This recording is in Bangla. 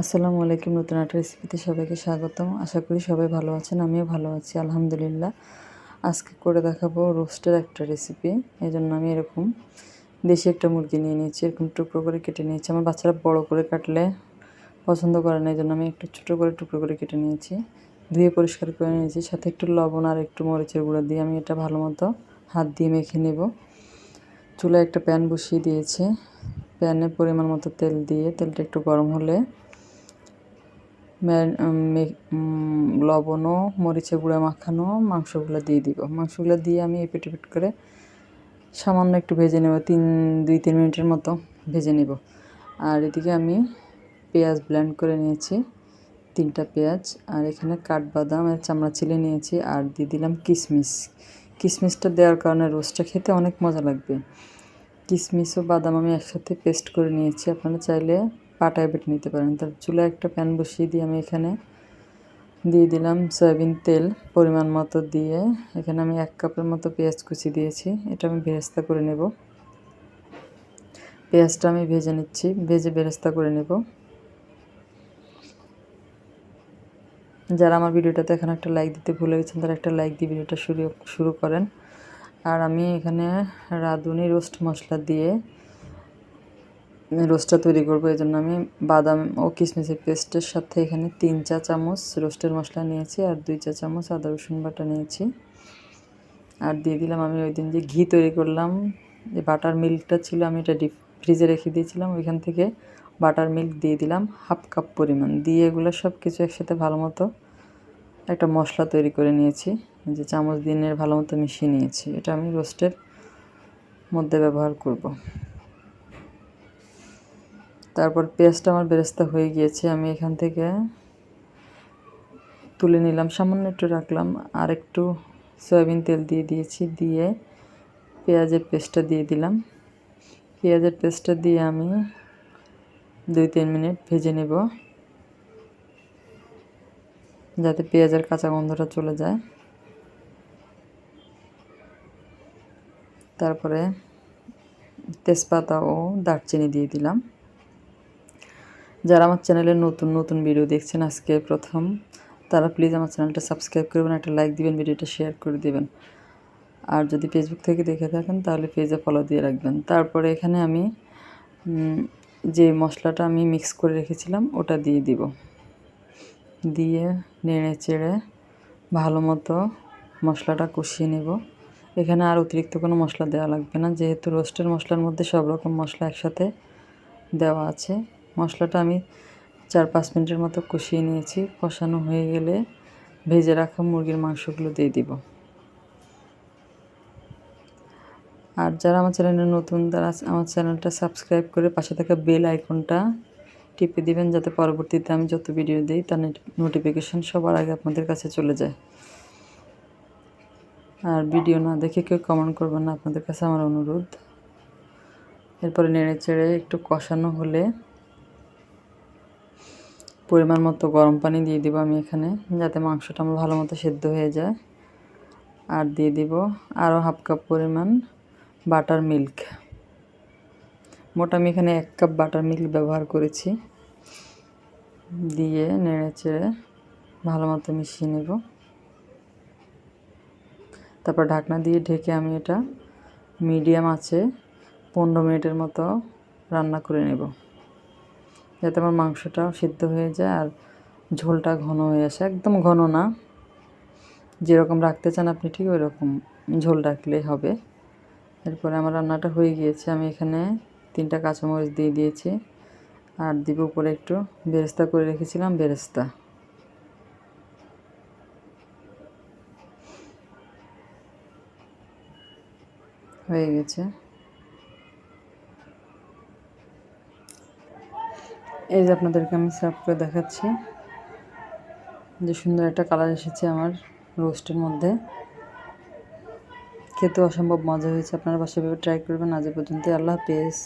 আসসালামু আলাইকুম, নতুন একটা রেসিপিতে সবাইকে স্বাগতম। আশা করি সবাই ভালো আছেন, আমিও ভালো আছি, আলহামদুলিল্লাহ। আজকে করে দেখাবো রোস্টের একটা রেসিপি এই জন্য আমি এরকম দেশি একটা মুরগি নিয়ে নিয়েছি, এরকম টুকরো করে কেটে নিয়েছি। আমার বাচ্চারা বড় করে কাটলে পছন্দ করে না এই জন্য আমি একটু ছোটো করে টুকরো করে কেটে নিয়েছি। ধুয়ে পরিষ্কার করে নিয়েছি, সাথে একটু লবণ আর একটু মরিচের গুঁড়ো দিয়ে আমি এটা ভালো মতো হাত দিয়ে মেখে নেব। চুলায় একটা প্যান বসিয়ে দিয়েছি। প্যানে পরিমাণ মতো তেল দিয়ে, তেলটা একটু গরম হলে লবণ ও মরিচের গুঁড়া মাখানো, মাংসগুলো দিয়ে দিব। মাংসগুলো দিয়ে আমি এপিট এপিট করে সামান্য একটু ভেজে নেব, তিন দুই, তিন মিনিটের মতো ভেজে নেব। আর এদিকে আমি পেঁয়াজ ব্লেন্ড করে নিয়েছি, তিনটা পেঁয়াজ। আর এখানে কাঠবাদাম আর চামড়া চিলে নিয়েছি আর দিয়ে দিলাম কিশমিশ কিশমিশটা দেওয়ার কারণে রোস্টটা খেতে অনেক মজা লাগবে। কিশমিশ ও বাদাম আমি একসাথে পেস্ট করে নিয়েছি। আপনারা চাইলে পাটায় বেটে নিতে পারেন। তার চুলায় একটা প্যান বসিয়ে দিয়ে আমি এখানে দিয়ে দিলাম সয়াবিন তেল পরিমাণ মতো দিয়ে। এখানে আমি এক কাপের মতো পেঁয়াজ কুচি দিয়েছি। এটা আমি বেরেস্তা করে নেব। পেঁয়াজটা আমি ভেজে নিচ্ছি। ভেজে বেরেস্তা করে নেব। যারা আমার ভিডিওটাতে এখানে একটা লাইক দিতে ভুলে গেছেন, তারা একটা লাইক দিয়ে ভিডিওটা শুরু শুরু করেন। আর আমি এখানে রাঁধুনি রোস্ট মশলা দিয়ে রোস্টটা তৈরি করব, এই জন্য আমি বাদাম ও কিশমিশের পেস্টের সাথে এখানে তিন চা চামচ রোস্টের মশলা নিয়েছি আর দুই চা চামচ আদা, রসুন বাটা নিয়েছি। আর দিয়ে দিলাম আমি ওই দিন যে ঘি তৈরি করলাম, যে বাটার মিল্কটা ছিল আমি এটা ডিপ ফ্রিজে রেখে দিয়েছিলাম, ওইখান থেকে বাটার মিল্ক দিয়ে দিলাম হাফ কাপ পরিমাণ। দিয়ে এগুলো সব কিছু একসাথে ভালো মতো একটা মশলা তৈরি করে নিয়েছি, যে চামচ দিনের ভালো মতো মিশিয়ে নিয়েছি। এটা আমি রোস্টের মধ্যে ব্যবহার করব। তারপর পেঁয়াজটা আমার বেরেস্তা হয়ে গিয়েছে, আমি এখান থেকে তুলে নিলাম, সামান্য একটু রাখলাম, আর একটু সয়াবিন তেল দিয়ে দিয়েছি, দিয়ে পেঁয়াজের পেস্টটা দিয়ে দিলাম। পেঁয়াজের পেস্টটা দিয়ে আমি দুই তিন মিনিট ভেজে নেব, যাতে পেঁয়াজের কাঁচা গন্ধটা চলে যায়। তারপরে তেজপাতা ও দারচিনি দিয়ে দিলাম। যারা আমার চ্যানেলে নতুন নতুন ভিডিও দেখছেন, আজকে প্রথম, তারা প্লিজ আমার চ্যানেলটা সাবস্ক্রাইব করবেন, একটা লাইক দিবেন ভিডিওটা শেয়ার করে দেবেন। আর যদি ফেসবুক থেকে দেখে থাকেন, তাহলে পেজে ফলো দিয়ে রাখবেন। তারপরে এখানে আমি যে মশলাটা আমি মিক্স করে রেখেছিলাম, ওটা দিয়ে দিব। দিয়ে নেড়ে চেড়ে ভালো মতো মশলাটা কষিয়ে নেব। এখানে আর অতিরিক্ত কোনো মশলা দেওয়া লাগবে না, যেহেতু রোস্টের মশলার মধ্যে সব রকম মশলা একসাথে দেওয়া আছে। মশলাটা আমি চার পাঁচ মিনিটের মতো কষিয়ে নিয়েছি। কষানো হয়ে গেলে ভেজে রাখা মুরগির মাংসগুলো দিয়ে দিব। আর যারা আমার চ্যানেলে নতুন, তারা আমার চ্যানেলটা সাবস্ক্রাইব করে পাশে থাকা বেল আইকনটা টিপে দিবেন যাতে পরবর্তীতে আমি যত ভিডিও দিই, তার নোটিফিকেশান সবার আগে আপনাদের কাছে চলে যায়। আর ভিডিও না দেখে কেউ কমেন্ট করবেন না, আপনাদের কাছে আমার অনুরোধ। এরপরে নেড়ে চেড়ে একটু কষানো হলে পরিমাণ মতো গরম পানি দিয়ে দিব আমি এখানে, যাতে মাংসটা আমার ভালো মতো সেদ্ধ হয়ে যায়। আর দিয়ে দিব আরও হাফ কাপ পরিমাণ বাটার মিল্ক। মোট আমি এখানে এক কাপ বাটার মিল্ক ব্যবহার করেছি। দিয়ে নেড়ে চেড়ে ভালো মতো মিশিয়ে নেব। তারপর ঢাকনা দিয়ে ঢেকে আমি এটা মিডিয়াম আছে পনেরো মিনিটের মতো রান্না করে নেব। যাতে আমার মাংসটাও সিদ্ধ হয়ে যায় আর ঝোলটা ঘন হয়ে আসে। একদম ঘন না। যেরকম রাখতে চান আপনি ঠিক ওই রকম ঝোল রাখলেই হবে। এরপরে আমার রান্নাটা হয়ে গিয়েছে। আমি এখানে তিনটা কাঁচামরিচ দিয়ে দিয়েছি। আর দিব উপরে একটু বেরেস্তা করে রেখেছিলাম, বেরেস্তা। হয়ে গেছে। এই যে আপনাদেরকে আমি সার্ভ করে দেখাচ্ছি। যে সুন্দর একটা কালার এসেছে আমার রোস্টের মধ্যে। খেতে অসম্ভব মজা হয়েছে। আপনারা বাসায় ট্রাই করবেন। আজ পর্যন্ত আল্লাহ হাফেজ।